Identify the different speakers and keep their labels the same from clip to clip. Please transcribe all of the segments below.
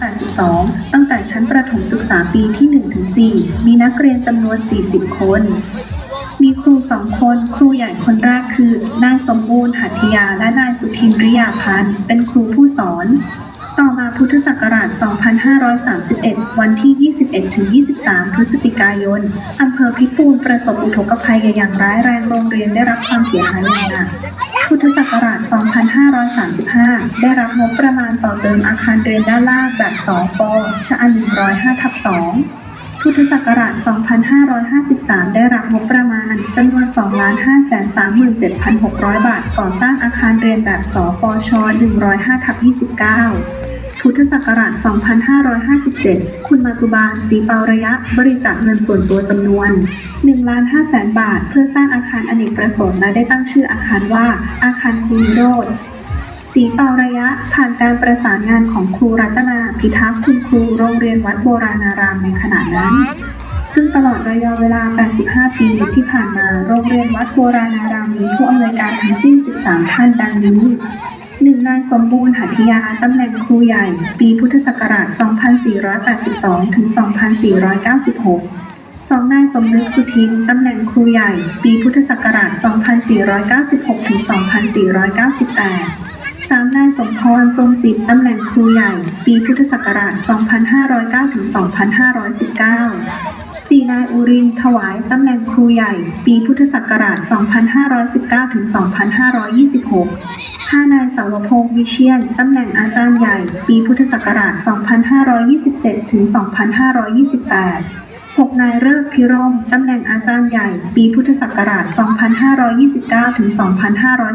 Speaker 1: 82 ตั้งแต่ชั้นประถมศึกษาปีที่ 1-4 มีนักเรียนจำนวน 40 คน มีครูสองคน ครูใหญ่คนแรกคือ นายสมบูรณ์หัตถยา และนายสุทินริยาพันธ์ เป็นครูผู้สอน ต่อมาพุทธศักราช 2531 วันที่ 21-23 พฤศจิกายน อำเภอพิปูนประสบอุทกภัยอย่างร้ายแรง โรงเรียนได้รับความเสียหายอย่างหนัก พุทธศักราช 2535 ได้รับงบประมาณต่อเติมอาคารเรียนด้านล่างแบบ2ปชะอัน105ทับ2พุทธศักราช 2553 ได้รับงบประมาณจำนวน 2,537,600 บาทก่อสร้างอาคารเรียนแบบสปช105ทับ29 พุทธศักราช 2557 คุณมาตุบาลศรีเปาระยะ บริจาคเงินส่วนตัวจำนวน1ล้าน5 0 0 0 0บาท เพื่อสร้างอาคารอเนกประสงค์และได้ตั้งชื่ออาคารว่า อาคารคุยโรดสีเปาระยะผ่านการประสานงานของครูรัตนาพิทักษ์คุณครูโรงเรียนวัดโบราณารามในขณะนั้นซึ่งตลอดระยะเวลา 85 ปีที่ผ่านมา โรงเรียนวัดโบราณารามมีผู้อำนวยการทั้งสิ้น 13 ท่านดังนี้ นึ่งนายสมบูรณ์หัตถยาตำแหน่งครูใหญ่ ปีพุทธศักราช 2482 ถึง 2496สองนายสมนึกสุทิน ตำแหน่งครูใหญ่ ปีพุทธศักราช 2496 ถึง 2498สามนายสมพร จงจิต ตำแหน่งครูใหญ่ ปีพุทธศักราช 2509 ถึง 2519สี่นายอุรินถวาย ตำแหน่งครูใหญ่ ปีพุทธศักราช 2519 ถึง 2526 ห้านายสาวพงษ์วิเชียน ตำแหน่งอาจารย์ใหญ่ ปีพุทธศักราช 2527 ถึง 2528หกนายเลิกพิรม ตำแหน่งอาจารย์ใหญ่ ปีพุทธศักราช 2529 ถึง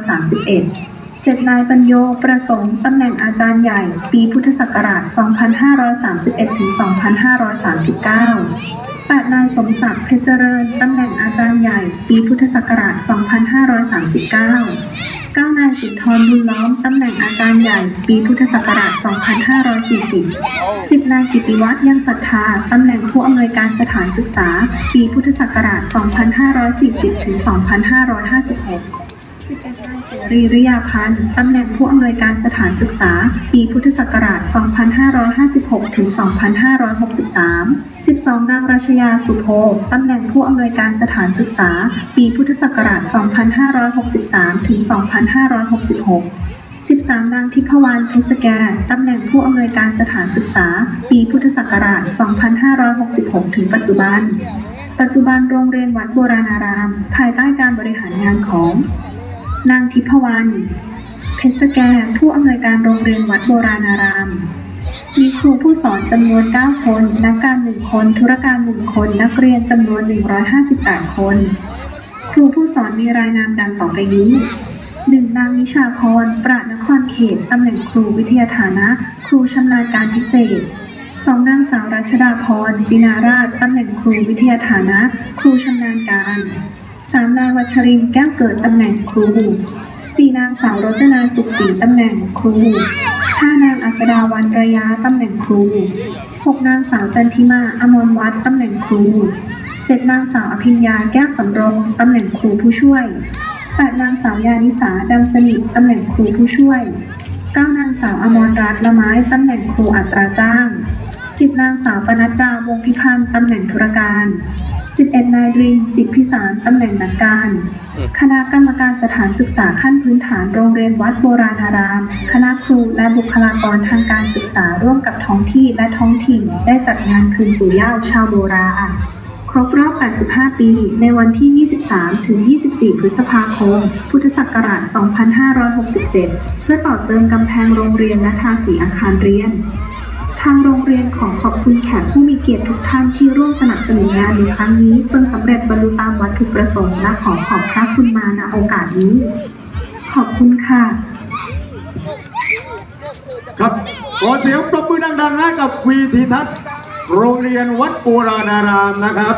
Speaker 1: 2531เจ็ดนายปัญโยประสงค์ ตำแหน่งอาจารย์ใหญ่ ปีพุทธศักราช 2531 ถึง 2539แปดนายสมศักดิ์เพชรเจริญ ตำแหน่งอาจารย์ใหญ่ ปีพุทธศักราช 2539 ก้านายสุนทรบุญล้อม ตำแหน่งอาจารย์ใหญ่ ปีพุทธศักราช 2540สิบนายกิติวัฒน์ยังศรัทธา ตำแหน่งผู้อำนวยการสถานศึกษา ปีพุทธศักราช 2540 ถึง 2556 รีริยาพันธ์ตำแหน่งผู้อำนวยการสถานศึกษา ปีพุทธศักราช 2556 ถึง 2563 12 นางราชยาสุโภตำแหน่งผู้อำนวยการสถานศึกษา ปีพุทธศักราช 2563 ถึง 2566 13 นางทิพวรรณเพชรแกตำแหน่งผู้อำนวยการสถานศึกษา ปีพุทธศักราช 2566 ถึงปัจจุบัน ปัจจุบันโรงเรียนวัดโบราณาราม ภายใต้การบริหารงานของ นางทิพวรรณเพชรแกผู้อำนวยการโรงเรียนวัดโบราณาราม มีครูผู้สอนจำนวน 9 คน นักการ1คน ธุรการ1คน นักเรียนจำนวน 158 คน ครูผู้สอนมีรายนามดังต่อไปนี้ 1. นางนิชาพร ประนครเขต ตำแหน่งครูวิทยาฐานะ ครูชำนาญการพิเศษ 2. นางสาวรัชดาพร จินาราช ตำแหน่งครูวิทยาฐานะ ครูชำนาญการ 3. นายวัชรินแก้วเกิดตำแหน่งครู 4. นางสาวรจนาสุขศรีตำแหน่งครู 5. นางอัสดาวันระยะตำแหน่งครู 6. นางสาวจันทิมาอมรวัฒน์ตำแหน่งครู 7. นางสาวอภิญญาแก้วสำรงตำแหน่งครูผู้ช่วย 8. นางสาวยานิสาดำสนิทตำแหน่งครูผู้ช่วย 9. นางสาวอมรรัตน์ละไม้ตำแหน่งครูอัตราจ้าง 10. นางสาวปนัดดาวงพิพันธ์ตำแหน่งธุรการ 11 นายรินจิตพิสารตำแหน่งนักการ คณะกรรมการสถานศึกษาขั้นพื้นฐานโรงเรียนวัดโบราณาราม คณะครูและบุคลากรทางการศึกษาร่วมกับท้องที่และท้องถิ่นได้จัดงานคืนสู่ย้าชาวโบราณ ครบรอบ 85 ปี ในวันที่ 23 ถึง 24 พฤษภาคม พุทธศักราช 2567 เพื่อต่อเติมกำแพงโรงเรียนและทาสีอาคารเรียนางโรงเรียนขอขอบคุณแขกผู้มีเกียรติทุกท่านที่ร่วมสนับสนุนงานในครั้งนี้ จนสำเร็จบรรลุตามวัตถุประสงค์และขอขอบพระคุณมาณโอกาสนี้ ขอบคุณค่ะ
Speaker 2: ครับขอเสียงปรบมือดังๆให้กับวีทีทัศน์โรงเรียนวัดปูรานารามนะครับ